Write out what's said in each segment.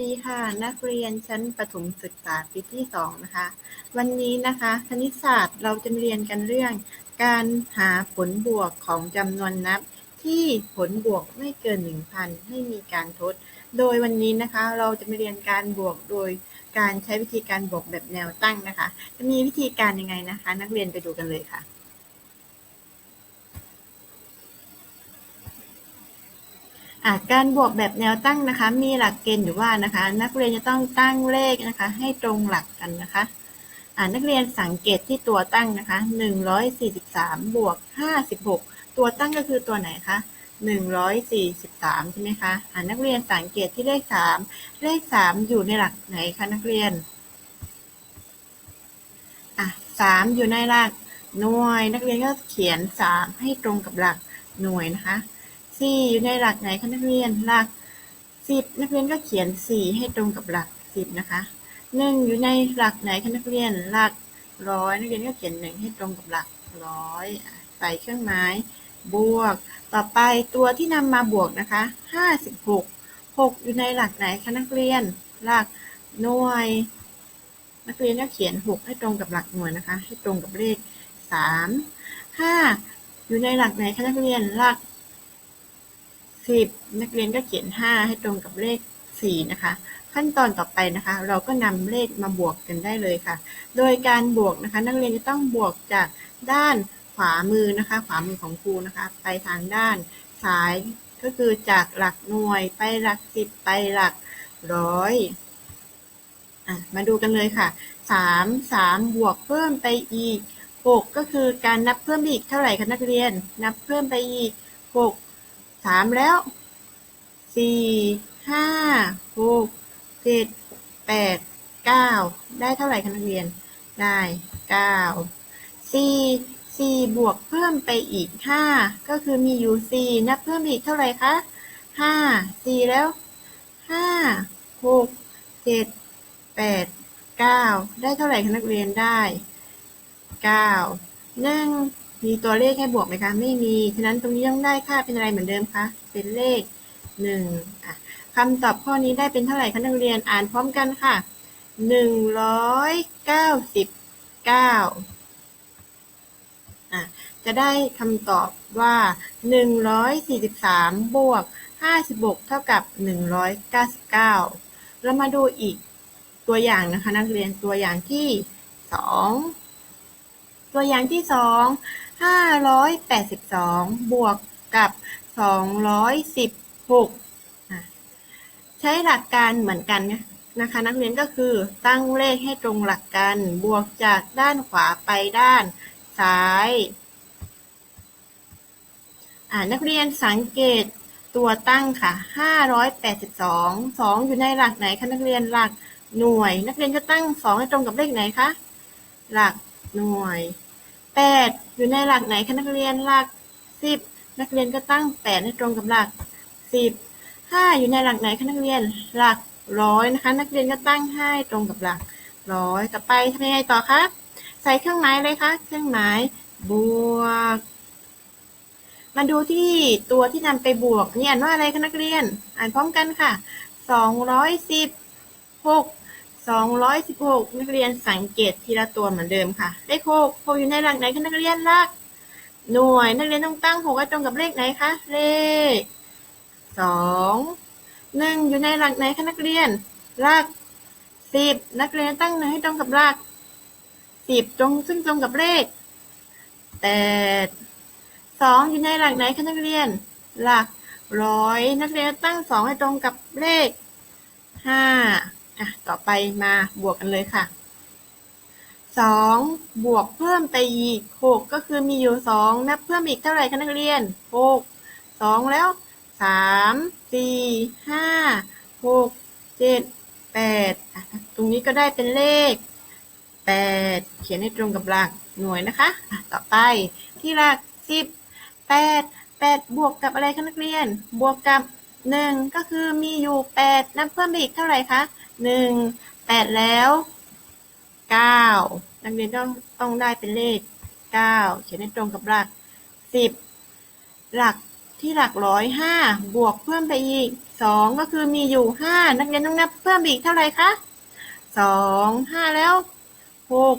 ดีค่ะ นักเรียนชั้นประถมศึกษาปีที่สองนะคะ วันนี้นะคะ คณิตศาสตร์เราจะเรียนกันเรื่อง การหาผลบวกของจำนวนนับ ที่ผลบวกไม่เกิน 1,000 ให้มีการทด โดยวันนี้นะคะเราจะมาเรียนการบวกโดยการใช้วิธีการบวกแบบแนวตั้งนะคะ จะมีวิธีการยังไงนะคะ นักเรียนไปดูกันเลยค่ะ อะ การบวกแบบแนวตั้งนะคะ มีหลักเกณฑ์อยู่ว่านะคะ นักเรียนจะต้องตั้งเลขนะคะ ให้ตรงหลักกันนะคะนักเรียนสังเกตที่ตัวตั้งนะคะ143 บวก 56 ตัวตั้งก็คือตัวไหนคะ143 ใช่ไหมคะนักเรียนสังเกตที่เลข 3 เลข 3 อยู่ในหลักไหนคะนักเรียนอะ3อยู่ในหลักหน่วย นักเรียนก็เขียน 3 ให้ตรงกับหลักหน่วยนะคะ สี่อยู่ในหลักไหนคะนักเรียนหลักสิบนักเรียนก็เขียนสี่ให้ตรงกับหลักสิบนะคะหนึ่งอยู่ในหลักไหนคะนักเรียนหลักร้อยนักเรียนก็เขียนหนึ่งให้ตรงกับหลักร้อยใส่เครื่องหมายบวก ต่อไปตัวที่นำมาบวกนะคะห้าสิบหกหกอยู่ในหลักไหนคะนักเรียน หลักหน่วย นักเรียนก็เขียนหกให้ตรงกับหลักหน่วยนะคะ ให้ตรงกับเลขสามห้าอยู่ในหลักไหนคะนักเรียนหลัก สิบนักเรียนก็เขียนห้าให้ตรงกับเลขสี่นะคะ ขั้นตอนต่อไปนะคะ เราก็นำเลขมาบวกกันได้เลยค่ะ โดยการบวกนะคะ นักเรียนจะต้องบวกจากด้านขวามือนะคะ ขวามือของครูนะคะ ไปทางด้านซ้ายก็คือจากหลักหน่วยไปหลักสิบไปหลักร้อยอะมาดูกันเลยค่ะสามสามบวกเพิ่มไปอีกหกก็คือการนับเพิ่มอีกเท่าไหร่คะนักเรียน นับเพิ่มไปอีกหก สามแล้ว สี่ ห้า หก เจ็ด แปด เก้า ได้เท่าไหร่คะนักเรียน ได้เก้า สี่ สี่บวกเพิ่มไปอีกห้า ก็คือมีอยู่สี่นับเพิ่มอีกเท่าไหร่คะห้า สี่แล้ว ห้า หก เจ็ด แปด เก้า ได้เท่าไหร่คะนักเรียนได้ เก้า หนึ่ง มีตัวเลขให้บวกไหมคะ ไม่มี ฉะนั้นตรงนี้ต้องได้ค่าเป็นอะไรเหมือนเดิมคะ เป็นเลขหนึ่งคำตอบข้อนี้ได้เป็นเท่าไหร่คะนักเรียน อ่านพร้อมกันค่ะหนึ่งร้อยเก้าสิบเก้าจะได้คำตอบว่าหนึ่งร้อยสี่สิบสามบวกห้าสิบหกเท่ากับหนึ่งร้อยเก้าสิบเก้าเรามาดูอีกตัวอย่างนะคะ นักเรียนตัวอย่างที่สองตัวอย่างที่สอง ห้าร้อยแปดสิบสองบวกกับสองร้อยสิบหกใช้หลักการเหมือนกันนะคะ นักเรียนก็คือตั้งเลขให้ตรงหลักกัน บวกจากด้านขวาไปด้านซ้ายนักเรียนสังเกตตัวตั้งค่ะห้าร้อยแปดสิบสองสองอยู่ในหลักไหนคะนักเรียนหลักหน่วย นักเรียนจะตั้งสองให้ตรงกับเลขไหนคะ หลักหน่วย แปด อยู่ในหลักไหนคะนักเรียน หลักสิบ นักเรียนก็ตั้งแปดให้ตรงกับหลักสิบ ห้า อยู่ในหลักไหนคะนักเรียน หลักร้อยนะคะ นักเรียนก็ตั้งให้ตรงกับหลักร้อยต่อไปทำยังไงต่อคะ ใส่เครื่องหมายเลยคะ เครื่องหมาย บวก มาดูที่ตัวที่นำไปบวก นี่อ่านว่าอะไรคะนักเรียน อ่านพร้อมกันค่ะ สองร้อยสิบหก สองร้อยสิบหกนักเรียนสังเกตทีละตัวเหมือนเดิมค่ะ เลขหกหกอยู่ในหลักไหนคะนักเรียนหลัก หน่วยนักเรียนต้องตั้งหกให้ตรงกับเลขไหนคะ เลขสองหนึ่งอยู่ในหลักไหนคะนักเรียนหลักสิบนักเรียนตั้งหนึ่งให้ตรงกับหลักสิบตรงซึ่งตรงกับเลขแปดสองอยู่ในหลักไหนคะนักเรียน หลักร้อยนักเรียนตั้งสองให้ตรงกับเลขห้า อะต่อไปมาบวกกันเลยค่ะสองบวกเพิ่มไปอีกหกก็คือมีอยู่สองนับเพิ่มอีกเท่าไหร่คะนักเรียนหกสองแล้วสามสี่ห้าหกเจ็ดแปดตรงนี้ก็ได้เป็นเลขแปดเขียนให้ตรงกับหลักหน่วยนะคะะต่อไปที่หลักสิบแปดแปดบวกกับอะไรคะนักเรียน บวกกับหนึ่งก็คือมีอยู่แปดนับเพิ่มอีกเท่าไหร่คะ หนึ่ง แปดแล้ว เก้า นักเรียนต้องต้องได้เป็นเลขเก้า เขียนให้ตรงกับหลักสิบ หลักที่หลักร้อยห้า บวกเพิ่มไปอีกสองก็คือมีอยู่ห้า นักเรียนต้องนับเพิ่มอีกเท่าไหร่คะสอง ห้าแล้วหก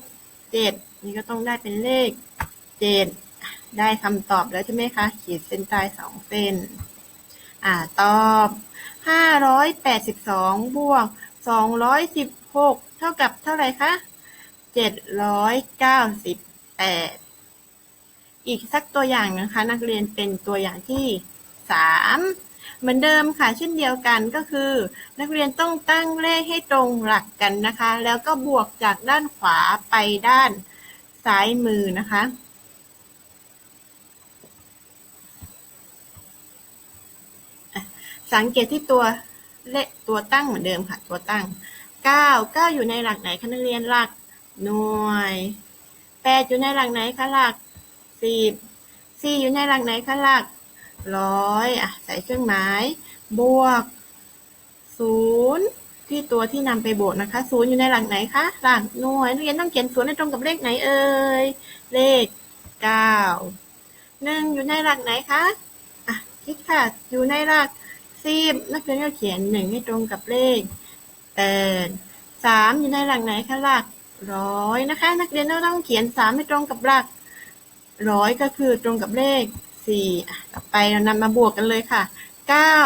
เจ็ด นี่ก็ต้องได้เป็นเลขเจ็ด ได้คำตอบแล้วใช่ไหมคะ ขีดเส้นใต้สองเส้น อ่า ตอบห้าร้อยแปดสิบสองบวก สองร้อยสิบหกเท่ากับเท่าไหร่คะเจ็ดร้อยเก้าสิบแปดอีกสักตัวอย่างนะคะ นักเรียนเป็นตัวอย่างที่สามเหมือนเดิมค่ะเช่นเดียวกันก็คือ นักเรียนต้องตั้งเลขให้ตรงหลักกันนะคะ แล้วก็บวกจากด้านขวาไปด้านซ้ายมือนะคะสังเกตที่ตัว เลขตัวตั้งเหมือนเดิมค่ะ ตัวตั้ง 9 9 อยู่ในหลักไหนคะนักเรียนหลักหน่วย 8 อยู่ในหลักไหนคะหลัก 10 4 อยู่ในหลักไหนคะหลักร้อยอะใส่เครื่องหมาย บวก0ที่ตัวที่นำไปบวกนะคะ0อยู่ในหลักไหนคะหลักหน่วยนักเรียนต้องเขียน0ให้ตรงกับเลขไหนเอ่ยเลข9 1อยู่ในหลักไหนคะอะคิดค่ะอยู่ในหลัก สิบนักเรียนก็เขียนหนึ่งให้ตรงกับเลขแปดสามอยู่ในหลักไหนคะหลักร้อยนะคะ นักเรียนก็ต้องเขียนสามให้ตรงกับหลักร้อยก็คือตรงกับเลขสี่ต่อไปเรานำมาบวกกันเลยค่ะเก้า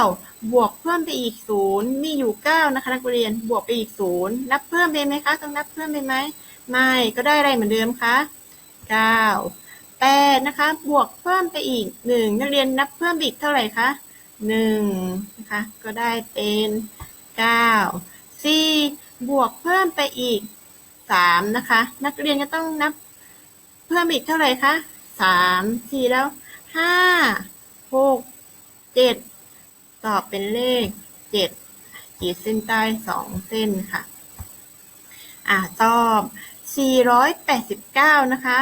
บวกเพิ่มไปอีกศูนย์มีอยู่เก้านะคะนักเรียนบวกไปอีกศูนย์นับเพิ่มไปไหมคะต้องนับเพิ่มไปไหมไม่ก็ได้อะไรเหมือนเดิมคะเก้าแปดนะคะ บวกเพิ่มไปอีกหนึ่งนักเรียนนับเพิ่มไปอีกเท่าไหร่คะ หนึ่งนะคะก็ได้เป็นเก้าสี่บวกเพิ่มไปอีกสามนะคะ นักเรียนก็ต้องนับเพิ่มอีกเท่าไหร่คะสามสี่แล้วห้าหกเจ็ดตอบเป็นเลขเจ็ดขีดเส้นใต้สองเส้นค่ะ อ่าตอบสี่ร้อยแปดสิบเก้านะคะ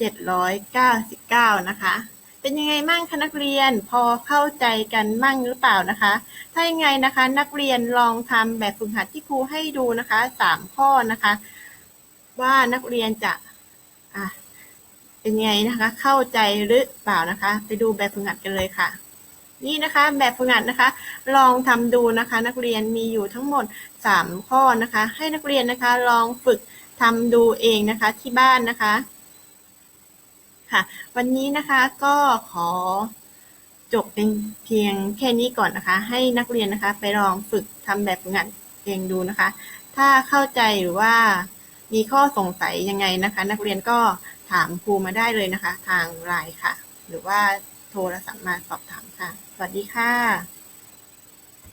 บวกสามร้อยเท่ากับเท่าไหร่คะ799นะคะ เป็นยังไงมั่งคะนักเรียนพอเข้าใจกันมั่งหรือเปล่านะคะ ถ้ายังไงนะคะ นักเรียนลองทำแบบฝึกหัดที่ครูให้ดูนะคะ3ข้อนะคะ ว่านักเรียนจะอะเป็นยังไงนะคะ เข้าใจหรือเปล่านะคะ ไปดูแบบฝึกหัดกันเลยค่ะนี่นะคะแบบฝึกหัดนะคะ ลองทำดูนะคะ นักเรียนมีอยู่ทั้งหมด 3 ข้อนะคะ ให้นักเรียนนะคะ ลองฝึกทำดูเองนะคะที่บ้านนะคะ ค่ะ วันนี้นะคะก็ขอจบเป็นเพียงแค่นี้ก่อนนะคะ ให้นักเรียนนะคะ ไปลองฝึกทำแบบงานเองดูนะคะ ถ้าเข้าใจหรือว่ามีข้อสงสัยยังไงนะคะ นักเรียนก็ถามครูมาได้เลยนะคะ ทางไลน์ค่ะ หรือว่าโทรศัพท์มาสอบถามค่ะ สวัสดีค่ะ